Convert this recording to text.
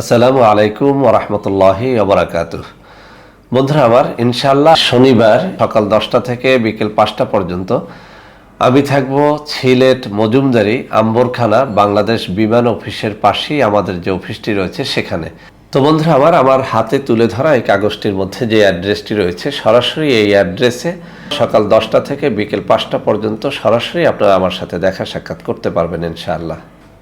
আসসালামু আলাইকুম ওরহমতুল্লাহি ওবরাকাত বন্ধুরা আমার ইনশাল্লাহ শনিবার সকাল দশটা থেকে বিকেল পাঁচটা পর্যন্ত আমি থাকব ছিলেট মজুমদারি আম্বরখানা বাংলাদেশ বিমান অফিসের পাশেই আমাদের যে অফিসটি রয়েছে সেখানে। তো বন্ধুরা আমার আমার হাতে তুলে ধরা এই কাগজটির মধ্যে যে অ্যাড্রেসটি রয়েছে, সরাসরি এই অ্যাড্রেসে সকাল দশটা থেকে বিকেল পাঁচটা পর্যন্ত সরাসরি আপনারা আমার সাথে দেখা সাক্ষাৎ করতে পারবেন ইনশাআল্লাহ।